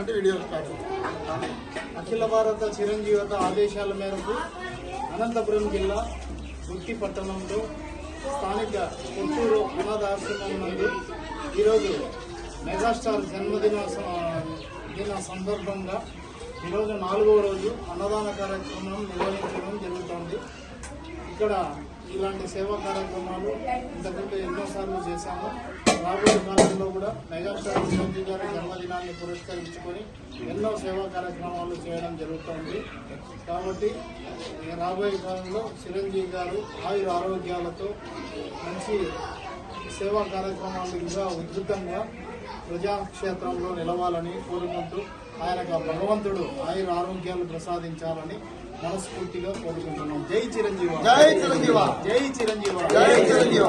అంటే video start అఖిల భారత చిరంజీవత ఆదేశాల మేరకు అనంతపురం జిల్లా గుత్తి పట్టణంలో స్థానిక కొత్తూరు అనాథాశ్రమం నుండి ఈరోజు మెగాస్టార్ జన్మదిన దిన సందర్భంగా ఈరోజు నాలుగవ రోజు అన్నదాన కార్యక్రమం నిర్వహించడం జరుగుతోంది. ఇక్కడ ఇలాంటి సేవా కార్యక్రమాలు ఇంతకుముందు ఎన్నోసార్లు చేశాము. రాబోయే కాలంలో కూడా మెగాస్టార్ చిరంజీవి గారి జన్మదినాన్ని పురస్కరించుకొని ఎన్నో సేవా కార్యక్రమాలు చేయడం జరుగుతోంది. కాబట్టి ఈ రాబోయే కాలంలో చిరంజీవి గారు ఆయుర ఆరోగ్యాలతో మంచి సేవా కార్యక్రమాలు ఇంకా ఉధృతంగా ప్రజాక్షేత్రంలో నిలవాలని కోరుకుంటూ ఆయనకు భగవంతుడు ఆయుర ఆరోగ్యాలు ప్రసాదించాలని మనస్ఫూర్తిగా కోరుకుంటున్నాం. జై చిరంజీవి జై చిరంజీవ జై చిరంజీవి జై చిరంజీవ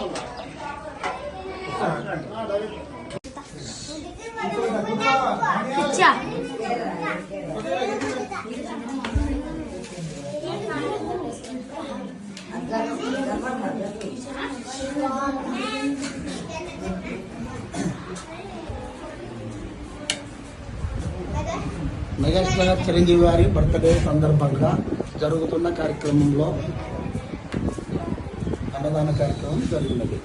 మెగాస్టార్ చిరంజీవి గారి బర్త్డే సందర్భంగా జరుగుతున్న కార్యక్రమంలో అన్నదాన కార్యక్రమం జరిగినది.